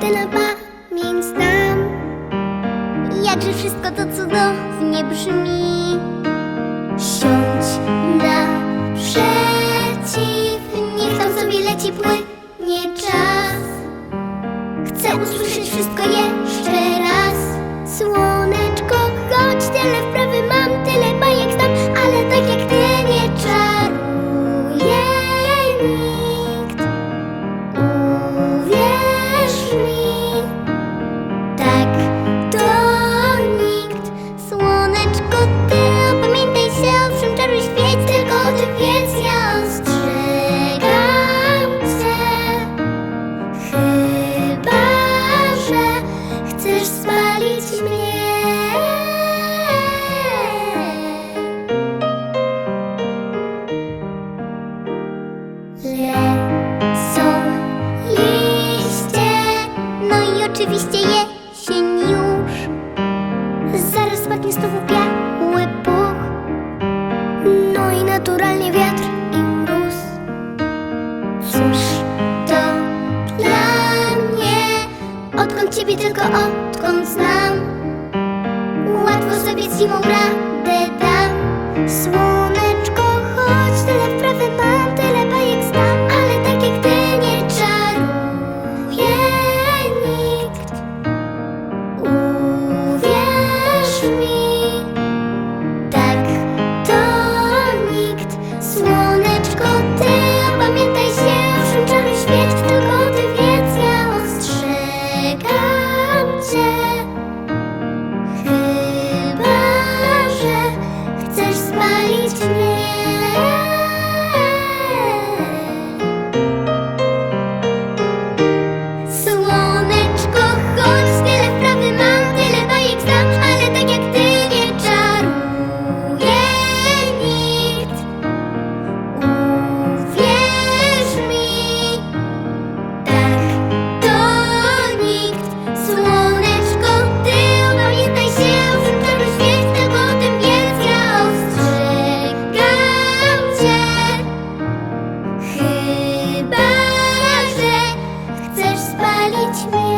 te na pamięć znam. Jakże wszystko to cudownie brzmi. Siądź naprzeciw, niech tam sobie leci płynie czas. Chcę usłyszeć wszystko jeszcze raz. Słoneczko, choć tyle oczywiście jesień już. Zaraz spadnie znowu biały puch, no i naturalnie wiatr i mróz. Cóż to dla mnie, odkąd ciebie tylko odkąd znam. Łatwo sobie zimą radę dam. Cię. Chyba, że chcesz spalić mnie. Chyba,